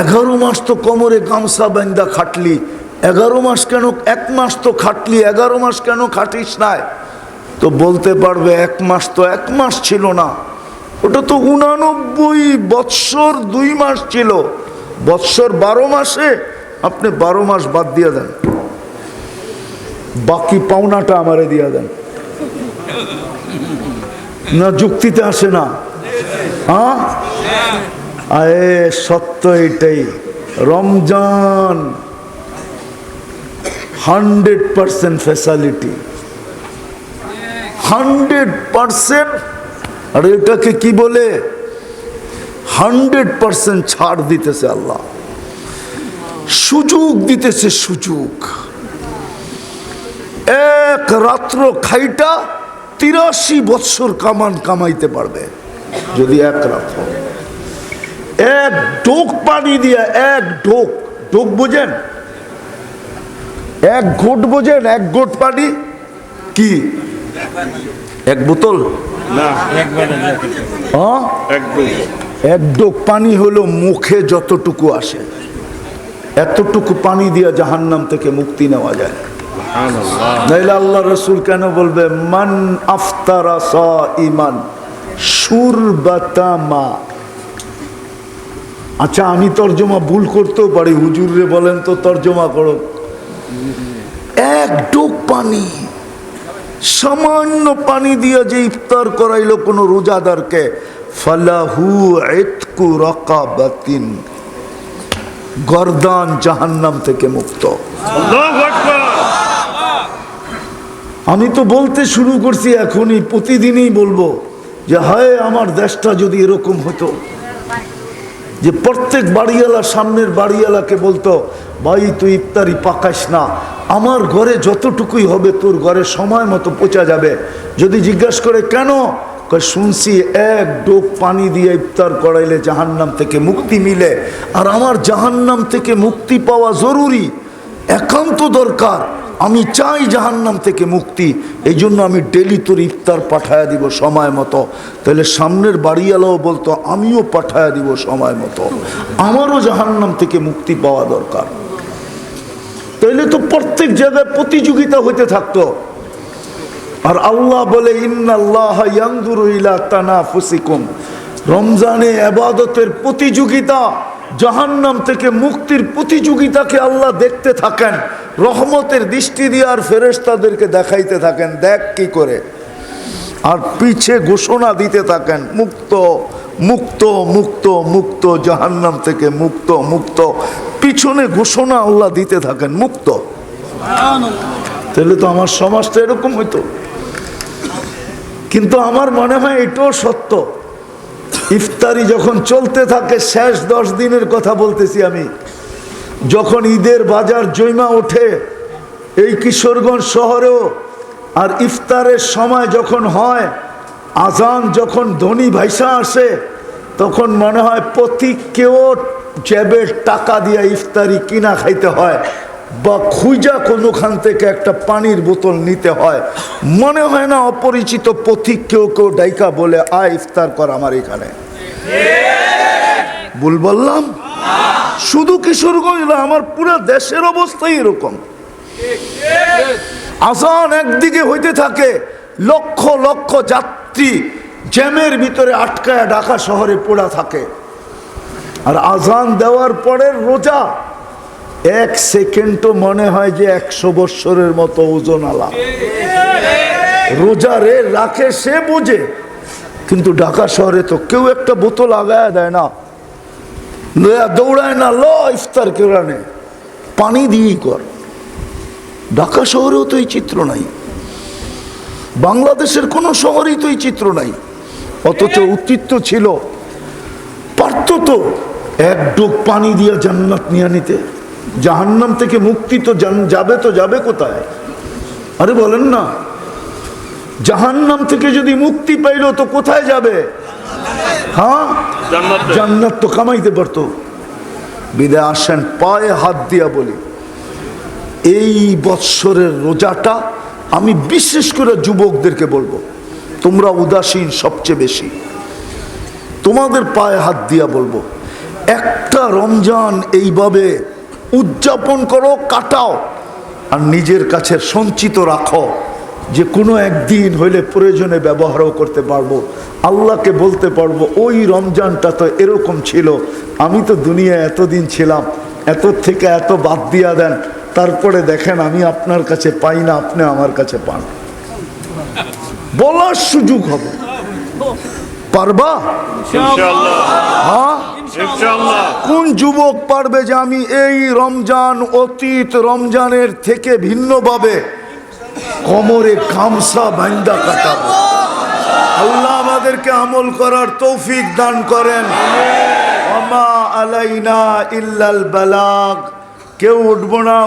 এগারো মাস তো কোমরে গামছা বান্দা খাটলি। এগারো মাস কেন, এক মাস তো খাটলি, এগারো মাস কেন খাটিস নাই? তো বলতে পারবে এক মাস তো এক মাস ছিল না। ওটা তো উনানব্বই বৎসর দুই মাস ছিল। বৎসর বারো মাসে আপনি বারো মাস বাদ দিয়ে দেন। বাকি পাওনাটা আমারে দিয়ে দেন। না, যুক্তিতে আসে না। হ্যাঁ আরে সত্য এটাই। Ramzan hundred percent facility hundred percent, আর এটাকে কি বলে? হান্ড্রেড পার্সেন্ট ছাড় দিতেছে আল্লাহ। সুযোগ দিতেছে সুযোগ। এক রাত্র খাইটা তিরাশি বৎসর কামান কামাইতে পারবে, যদি এক রাত্র। এক ডোক পানি দিয়ে এক ডোক ডোক বোঝেন? এক ঘোট বোঝেন এক গোট পানি? কি? এক বোতল? এক ডোক পানি হলো মুখে যতটুকু আসে। এতটুকু পানি দিয়ে জাহান্নাম থেকে মুক্তি নেওয়া যায়। নাইলে আল্লাহ রসুল কেন বলবে মান আফতারা স ইমান সুরবাতামা আচ্ছা আমি তর্জমা ভুল করতেও পারি। হুজুরে বলেন তো তর্জমা করো। এক ডোক পানি সামান্য পানি দিয়ে যে ইফতার করাইলো কোনো রোজাদারকে ফালাহু এতকু রকাবাতিন গরদান জাহান্নাম থেকে মুক্ত। আমি তো বলতে শুরু করছি এখনই প্রতিদিনই বলব যে হায় আমার দেশটা যদি এরকম হতো। যে প্রত্যেক বাড়িওয়ালা, সামনের বাড়িওয়ালাকে বলতো, ভাই, তুই ইফতারি পাকাস না। আমার ঘরে যতটুকুই হবে, তোর ঘরে সময় মতো পচা যাবে। যদি জিজ্ঞাসা করে, কেন? শুনছি এক ডোক পানি দিয়ে ইফতার করাইলে জাহান্নাম থেকে মুক্তি মিলে। আর আমার জাহান্নাম থেকে মুক্তি পাওয়া জরুরি, একান্ত দরকার। আমি চাই জাহান্নাম থেকে মুক্তি। এই জন্য আমি ডেলি তোর ইফতার পাঠায়া দিব সময় মতো। তাহলে সামনের বাড়িওয়ালাও বলতো, আমিও পাঠায়া দিব সময় মতো। আমারও জাহান্নাম থেকে মুক্তি পাওয়া দরকার। তাইলে তো প্রত্যেক জায়গায় প্রতিযোগিতা হইতে থাকতো। আর আল্লাহ বলে, ইন্নাল্লাহ রমজানে এবাদতের প্রতিযোগিতা জাহান্নাম থেকে মুক্তির প্রতিযোগিতাকে আল্লাহ দেখতে থাকেন, রহমতের দৃষ্টি দিয়ে আর ফেরেশতাদেরকে দেখাইতে থাকেন। দেখ কি করে। আর পিছে ঘোষণা দিতে থাকেন, মুক্ত মুক্ত মুক্ত মুক্ত, জাহান্নাম থেকে মুক্ত মুক্ত। পিছনে ঘোষণা আল্লাহ দিতে থাকেন, মুক্ত। তাহলে তো আমার সমাজটা এরকম হইতো। কিন্তু আমার মনে হয় এটাও সত্য। ইফতারি যখন চলতে থাকে, শেষ দশ দিনের কথা বলতেছি আমি। যখন ঈদের বাজার জৈমা ওঠে, এই কিশোরগঞ্জ শহরেও, আর ইফতারের সময় যখন হয়, আজান যখন ধনী ভাইসা আসে, তখন মনে হয় প্রতীককেও জ্যাবের টাকা দিয়ে ইফতারি কিনা খাইতে হয়, বা খুঁজা কোনোখান থেকে একটা পানির বোতল নিতে হয়। মনে হয় না অপরিচিত পথিক কেউ কেউ ডাইকা বলে, আয় ইফতার কর আমার এখানে। ভুল বললাম? শুধু কিশোরগঞ্জ না, আমার পুরো দেশের অবস্থাই এরকম। আসান একদিকে হইতে থাকে, লক্ষ লক্ষ যাত্রী জ্যামের ভিতরে আটকায় ঢাকা শহরে পড়া থাকে। আর আজান দেওয়ার পরে রোজা, এক সেকেন্ডও মনে হয় যে একশো বৎসরের মতো ওজন আলা। রোজা রে, রাখে সে বোঝে কিন্তু ঢাকা শহরে তো কেউ একটা বোতল আগায় দেয় না। দৌড়ায় না, ল ইফতার কেরানে পানি দিয়েই কর। ঢাকা শহরেও তো এই চিত্র নাই। বাংলাদেশের কোনো শহরেই তো এই চিত্র নাই। অথচ উচিত ছিল। পারত তো এক ডোক পানি দিয়ে জান্নাত নিয়ে নিতে। জাহান্নাম থেকে মুক্তি তো যাবে তো যাবে কোথায়? আরে বলেন না। জাহান্নাম থেকে যদি মুক্তি পাইলো তো কোথায় যাবে? হ্যাঁ? জান্নাত তো। কামাইতে পারতো। বিদায় আসেন পায়ে হাত দিয়া বলি এই বৎসরের রোজাটা আমি বিশেষ করে যুবকদেরকে বলব তোমরা উদাসীন সবচেয়ে বেশি। তোমাদের পায়ে হাত দিয়া বলব একটা রমজান এইভাবে উদযাপন করো কাটাও আর নিজের কাছে সঞ্চিত রাখো। যে কোনো একদিন হইলে প্রয়োজনে ব্যবহারও করতে পারব। আল্লাহকে বলতে পারব ওই রমজানটা তো এরকম ছিল। আমি তো দুনিয়া এতদিন ছিলাম এত থেকে এত বাদ দিয়া দেন তারপরে দেখেন আমি আপনার কাছে পাই না আপনি আমার কাছে পান। বলার সুযোগ হবে। পারবা? হ্যাঁ? কোন যুবক পারবে যে আমি এই রমজান অতীত রমজানের থেকে ভিন্নভাবে কোমরে কামসা বান্দা কাটাবো আল্লাহ আমাদেরকে আমল করার তৌফিক দান করেন। আমা আলাইনা ইল্লাল বালাগ। কেউ উঠবো না।